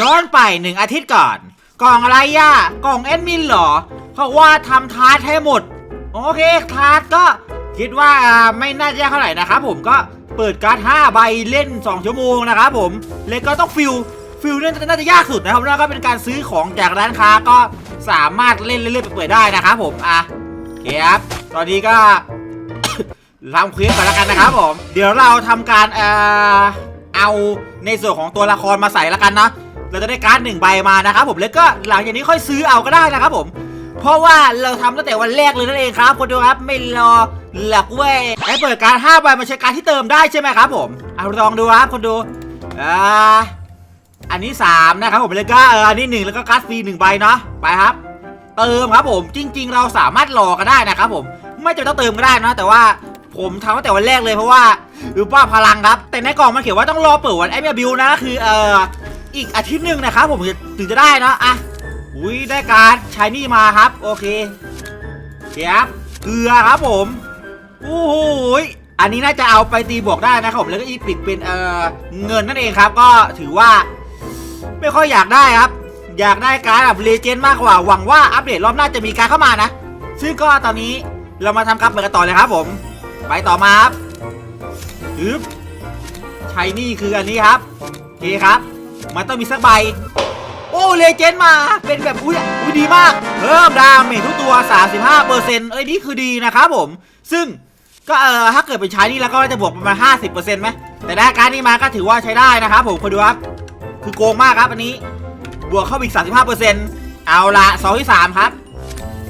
ย้อนไปหนึ่งอาทิตย์ก่อน กล่องอะไรย่ากล่องแอดมินเหรอเขาว่าทำทาร์ทให้หมด โอเคทาร์ทก็คิดว่าไม่น่าจะยากเท่าไหร่นะครับผมก็เปิดการ์ด5ใบเล่น 2 ชั่วโมงนะครับผมเลยก็ต้องฟิลฟิลเนี่ยน่าจะยากสุดนะครับแล้วก็เป็นการซื้อของจากร้านค้าก็สามารถเล่นเรื่อยๆไปเปิดได้นะครับผมอะโอเคครับตอนนี้ก็ทำคลิปก่อนแล้วกันนะครับผม เดี๋ยวเราทำการเอ่อเอาในส่วนของตัวละครมาใส่แล้วกันนะ เราจะได้การ์ดหนึ่งใบมานะครับผมแล้วก็หลังจากนี้ค่อยซื้อเอาก็ได้นะครับผม เพราะว่าเราทำตั้งแต่วันแรกเลยนั่นเองครับคนดูครับไม่รอหลักเว้ยไอ้เปิดการด5ใบมาใช้การดที่เติมได้ใช่ไหมครับผมเอาลองดูครับคนดูอ่าอันนี้3นะครับผมแล้วก็เอออันนี้1แล้วก็การ์ดฟรี1ใบเนาะไปครับเติมครับผมจริง ๆ เราสามารถรอก็ได้นะครับผมไม่จำเป็นต้องเติมก็ได้นะแต่ว่าผมทำตั้งแต่วันแรกเลยเพราะว่าหรือว่าพลังครับ แต่ในกล่องมันเขียนว่าต้องรอเปิดวันไอเมียบิวนะคือเออ อีกอาทิตย์หนึ่งนะครับผมถึงจะได้นะอะอุ้ยได้การชายนี่มาครับ โอเคเดี๋ยวครับเกลือครับผมโอ้โหยอันนี้น่าจะเอาไปตีบวกได้นะครับผมแล้วก็อีปิกเป็นเอ่อเงินนั่นเองครับ ก็ถือว่า ไม่ค่อยอยากได้ครับ อยากได้การแบบเลเจนด์มากกว่าหวังว่าอัปเดตรอบหน้าจะมีการเข้ามานะ ซึ่งก็ตอนนี้เรามาทำการเปิดกันต่อเลยครับผม ไปต่อมาครับฮึบชัยนี่คืออันนี้ครับโอเคครับ มันต้องมีสักใบ โอ้เลเจนด์มา เป็นแบบอุ้ยอุ้ยดีมาก เพิ่มดาเมจทุกตัว 35เปอร์เซ็นต์เอ้ยนี่คือดีนะครับผม ซึ่งก็เออถ้าเกิดเป็นชายนี่แล้วก็จะบวกประมาณ50เปอร์เซ็นต์ไหมแต่ได้การดนี้มาก็ถือว่าใช้ได้นะครับผมคอดูครับ คือโกงมากครับอันนี้ บวกเข้าไปอีก 35%เอาละสองที่สามครับ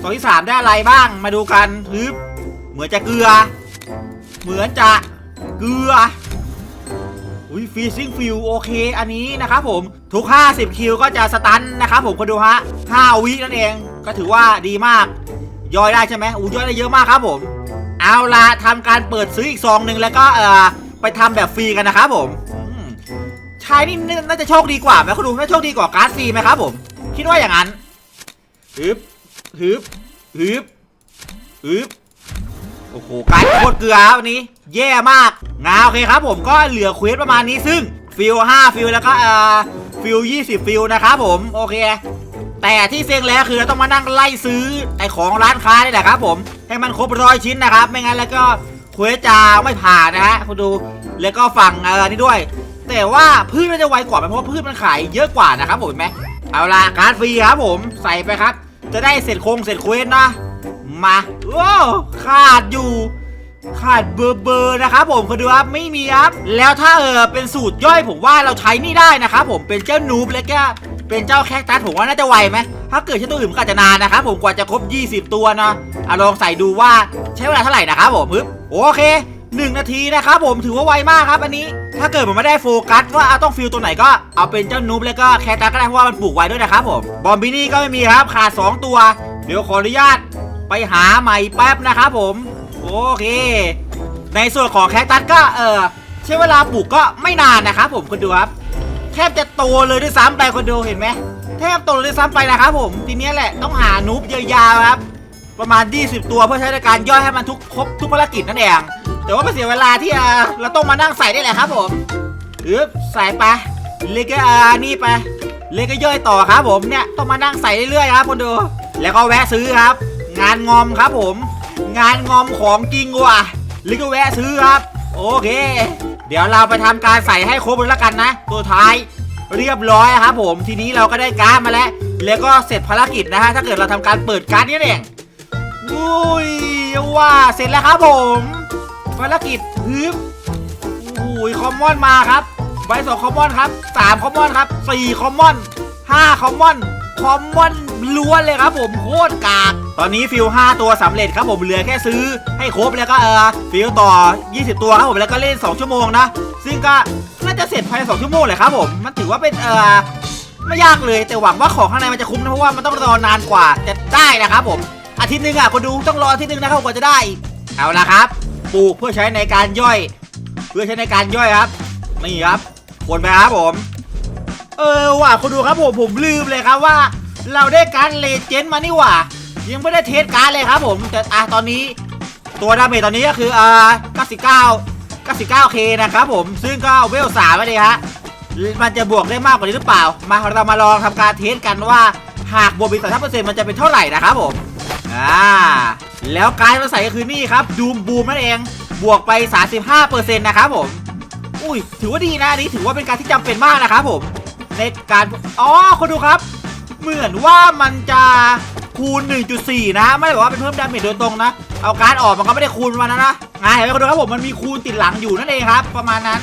สองที่สามได้อะไรบ้างมาดูกันฮึบเหมือนจะเกลือ เหมือนจะเกลือ อุ้ยฟีซิ่งฟิลโอเค อันนี้นะครับผมทุก 50 คิวก็จะสตันนะครับผมคนดูฮะ5วินั่นเองก็ถือว่าดีมาก ย่อยได้ใช่ไหมอู้ย่อยได้เยอะมากครับผม เอาละทำการเปิดซื้ออีกซองหนึ่งแล้วก็เอ่อไปทำแบบฟรีกันนะครับผมอืมชายนี่น่าจะโชคดีกว่าไหมคุณดูน่าโชคดีกว่าการ์ดฟรีไหมครับผม คิดว่าอย่างนั้นฮึบฮึบฮึบฮึบ โอ้โหการโคตรเกลือครับวันนี้ แย่มากงาโอเคครับผมก็เหลือเควสประมาณนี้ซึ่งฟิล5ฟิลแล้วก็เอ่อฟิล20 ฟิลนะครับผมโอเค แต่ที่เซ็งแล้วคือเราต้องมานั่งไล่ซื้อไอของร้านค้านี่แหละครับผมให้มันครบร้อยชิ้นนะครับ ไม่งั้นแล้วก็เควสจะไม่ผ่านนะฮะคุณดูแล้วก็ฝั่งเออนี่ด้วย แต่ว่าพืชมันจะไวกว่าไหมเพราะว่าพืชมันขายเยอะกว่านะครับผมเห็นไหมเอาละการ์ดฟรีครับผมใส่ไปครับ จะได้เสร็จโครงเสร็จเควสนะ มาโอ้ขาดอยู่ ขาดเบอร์เบอร์นะครับผมคุณดูครับไม่มีครับ แล้วถ้าเออเป็นสูตรย่อยผมว่าเราใช้นี่ได้นะครับผมเป็นเจ้านูบแล้วก็เป็นเจ้าแคคตัสผมว่าน่าจะไวไหมถ้าเกิดใช้ตัวอื่นก็อาจจะนานนะครับผมกว่าจะครบ 20 ตัวนะอะลองใส่ดูว่าใช้เวลาเท่าไหร่นะครับผมปึ๊บโอเค1นาทีนะครับผมถือว่าไวมากครับอันนี้ ถ้าเกิดผมไม่ได้โฟกัสว่าเอาต้องฟิลตัวไหนก็เอาเป็นเจ้านูบแล้วก็แคคตัสก็ได้เพราะว่ามันปลูกไวด้วยนะครับผมบอมบินี่ก็ไม่มีครับขาด2ตัว เดี๋ยวขออนุญาต ไปหาใหม่แป๊บนะครับผมโอเค ในส่วนของแคคตัสก็เออใช้เวลาปลูกก็ไม่นานนะครับผมคุณดูครับ แทบจะโตเลยด้วยซ้ำไปคนดูเห็นไหมแทบโตเลยด้วยซ้ำไปนะครับผมทีนี้แหละต้องหานูบยาวๆครับ ประมาณ 20 ตัวเพื่อใช้ในการย่อยให้มันทุกครบทุกภารกิจนั่นเองแต่ว่าไม่เสียเวลาที่เราต้องมานั่งใส่ได้แหละครับผมอึ๊บใส่ไปเลกก็อานี่ไปเลกก็ย่อยต่อครับผมเนี่ยต้องมานั่งใส่เรื่อยๆครับคนดูแล้วก็แวะซื้อครับ งานงอมครับผม งานงอมของจริงว่ะเลกก็แวะซื้อครับ โอเค เดี๋ยวเราไปทำการใส่ให้ครบเลยละกันนะ ตัวท้ายเรียบร้อยครับผม ทีนี้เราก็ได้การ์ดมาแล้ว แล้วก็เสร็จภารกิจนะฮะ ถ้าเกิดเราทำการเปิดการ์ดนี่เองอุ้ยว่าเสร็จแล้วครับผม ภารกิจฮึบอุ้ยคอมมอนมาครับใบสองคอมมอนครับสามคอมมอนครับสี่คอมมอนห้าคอมมอนคอมมอนล้วนเลยครับผมโคตรกาก ตอนนี้ฟิล5ตัวสำเร็จครับผมเหลือแค่ซื้อให้ครบแล้วก็เออฟิลต่อ 20 ตัวครับผมแล้วก็เล่น 2 ชั่วโมงนะ ซึ่งก็น่าจะเสร็จภายใน2ชั่วโมงเลยครับผมมันถือว่าเป็นเออไม่ยากเลยแต่หวังว่าของข้างในมันจะคุ้มนะเพราะว่ามันต้องรอนานกว่าจะได้นะครับผมอาทิตย์หนึงอะคนดูต้องรออาทิตย์หนึงนะครับกว่าจะได้ เอาละครับปลูกเพื่อใช้ในการย่อย เพื่อใช้ในการย่อยครับนี่ครับคนไปครับผม เออว่ะคนดูครับผมผมลืมเลยครับว่า เราได้การเลเจนด์มานี่หว่า ยังไม่ได้เทสการดเลยครับผม แต่อะตอนนี้ตัวดาเมจตอนนี้ก็คืออ่า99 99k นะครับผม ซึ่งก็เวล3ไปเลยฮะ มันจะบวกได้มากกว่านี้หรือเปล่า มาเรามาลองทำการเทสกันว่าหากบวกอีกสามเปอร์เซ็นต์มันจะเป็นเท่าไหร่นะครับผมอ่าแล้วการมาใส่ก็คือนี่ครับดูมบูมนั่นเองบวกไป 35%นะครับผม อุ้ย ถือว่าดีนะนนี้ถือว่าเป็นการที่จำเป็นมากนะครับผม ในการ อ๋อคนดูครับ เหมือนว่ามันจะ คูณ 1.4 นะ ไม่ได้บอกว่าเป็นเพิ่มดาเมจโดยตรงนะ เอาการ์ดออกมันก็ไม่ได้คูณมานะนะอ่าเห็นไหมคนดูครับผมมันมีคูณติดหลังอยู่นั่นเองครับ ประมาณนั้น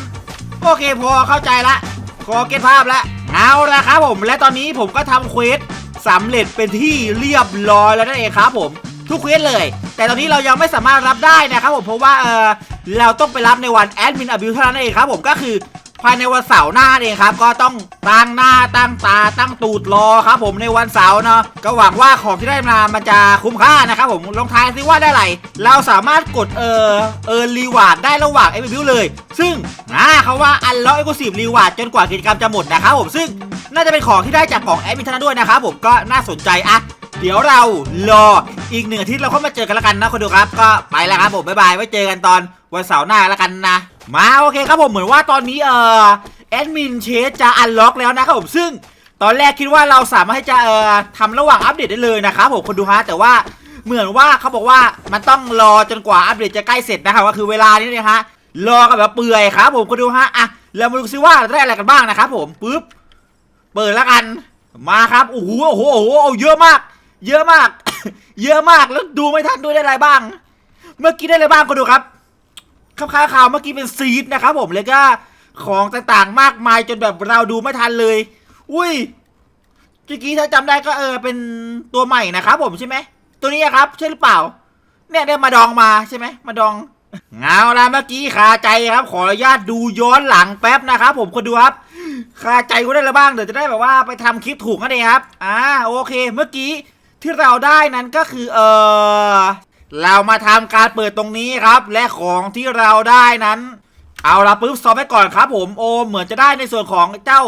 โอเคพอเข้าใจละพอเก็ตภาพละเอาละครับผมและตอนนี้ผมก็ทำเควสสำเร็จเป็นที่เรียบร้อยแล้วนั่นเองครับผมทุกเควสเลย แต่ตอนนี้เรายังไม่สามารถรับได้นะครับผมเพราะว่าเออเราต้องไปรับในวันแอดมินอบิวเท่านั้นเองครับผมก็คือ ภายในวันเสาร์หน้าเองครับ ก็ต้องตั้งหน้าตั้งตาตั้งตูดรอครับ ผมในวันเสาร์เนาะก็หวังว่าของที่ได้มามันจะคุ้มค่านะครับผมลองทายซิว่าได้อะไรเราสามารถกดเออเออรีวาร์ดได้ระหว่างเอวิวเลย ซึ่งนะเขาว่าอันล็อกเอ็กซ์คลูซีฟรีวาร์ดจนกว่ากิจกรรมจะหมดนะครับผมซึ่งน่าจะเป็นของที่ได้จากกล่องแอดมินท่านั้นด้วยนะครับผมก็น่าสนใจอะเดี๋ยวเรารอ อีกหนึ่งอาทิตย์เราค่อยมาเจอกันแล้วกันนะคนดูครับ ก็ไปแล้วครับผมบ๊ายบายไว้เจอกันตอนวันเสาร์หน้าแล้วกันนะ มาโอเคครับผมเหมือนว่าตอนนี้เออแอดมินเชสจะอันล็อกแล้วนะครับผมซึ่งตอนแรกคิดว่าเราสามารถที่จะเอ่อทำระหว่างอัปเดตได้เลยนะครับผมคนดูฮะแต่ว่าเหมือนว่าเขาบอกว่ามันต้องรอจนกว่าอัปเดตจะใกล้เสร็จนะครับก็คือเวลานี้นะฮะรอกันแบบเปื่อยครับผมคนดูฮะอะเรามาดูซิว่าได้อะไรกันบ้างนะครับผมปึ๊บเปิดแล้วกันมาครับโอ้โหโอ้โหโอ้โหเยอะมาก เยอะมาก เยอะมากแล้วดูไม่ทันด้วยได้อะไรบ้าง เมื่อกี้ได้อะไรบ้างก็ดูครับข้าวข่าวเมื่อกี้เป็นซีดนะครับผมแล้วก็ของต่างๆมากมายจนแบบเราดูไม่ทันเลย อุ้ยเมื่อกี้ถ้าจำได้ก็เออเป็นตัวใหม่นะครับผมใช่ไหมตัวนี้ครับ ใช่หรือเปล่า เนี่ยได้มาดองมาใช่ไหมมาดองเงาละเมื่อกี้คาใจครับ ขออนุญาตดูย้อนหลังแป๊บนะครับผมคนดูครับคาใจก็ได้ล้วบ้างเดี๋ยวจะได้แบบว่าไปทำคลิปถูกนั่นเองครับ อ่าโอเค เมื่อกี้ ที่เราได้นั้นก็คือเออเรามาทำการเปิดตรงนี้ครับ และของที่เราได้นั้น เอาละปุ๊บซอฟไปก่อนครับ ผมโอเหมือนจะได้ในส่วนของเจ้า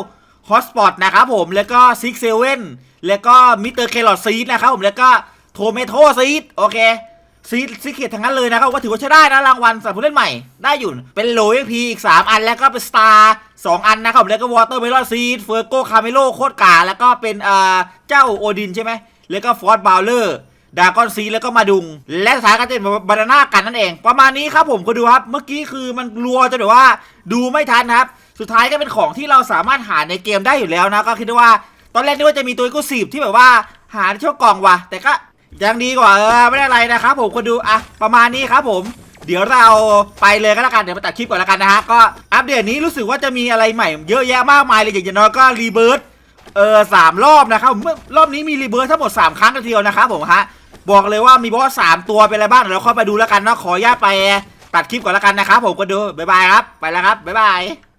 ฮอสปอตนะครับผมแล้วก็ซิกเซเว่นแล้วก็มิสเตอร์เคลอดซีดนะครับผมแล้วก็โทเมโตซีดโอเคซีดซีเกตทั้งนั้นเลยนะครับว่าถือว่าใช้ได้นะรางวัลสำหรับผู้เล่นใหม่ได้อยู่เป็นโลเอพีอีก 3 อันแล้วก็เป็นสตาร์สองอันนะครับแล้วก็วอเตอร์เมลอนซีดเฟอร์โกคาเมโลโคตรกาแล้วก็เป็นเอ่อเจ้าโอดินใช่ไหม แล้วก็ฟอร์ดบาวเลอร์ดากอนซีแล้วก็มาดุง และสุดท้ายก็จะเป็นบานาน่ากันนั่นเอง ประมาณนี้ครับผมก็ดูครับ เมื่อกี้คือมันรัวจนแบบว่าดูไม่ทันครับ สุดท้ายก็เป็นของที่เราสามารถหาในเกมได้อยู่แล้วนะ ก็คิดว่า ตอนแรกนึกว่าจะมีตัวก็สีบที่แบบว่าหาในช่วงกล่องว่ะ แต่ก็ยังดีกว่าเออไม่ได้อะไรนะครับผมคนดูอะประมาณนี้ครับผมเดี๋ยวเราไปเลยก็แล้วกันเดี๋ยวมาตัดคลิปก่อนแล้วกันนะฮะก็อัปเดตนี้รู้สึกว่าจะมีอะไรใหม่ เยอะแยะมากมายเลยอย่างน้อยก็รีเบิร์ต เออสามรอบนะครับเมื่อรอบนี้มีรีเบิร์ทั้งหมด 3 ครั้งกันทีเดียวนะครับผมฮะบอกเลยว่ามีบอสสามตัวเป็นอะไรบ้างเดี๋ยวเราค่อยไปดูแล้วกันเนาะขออนุญาตไปตัดคลิปก่อนแล้วกันนะครับผมก็ดูบ๊ายบายครับไปแล้วครับบ๊ายบาย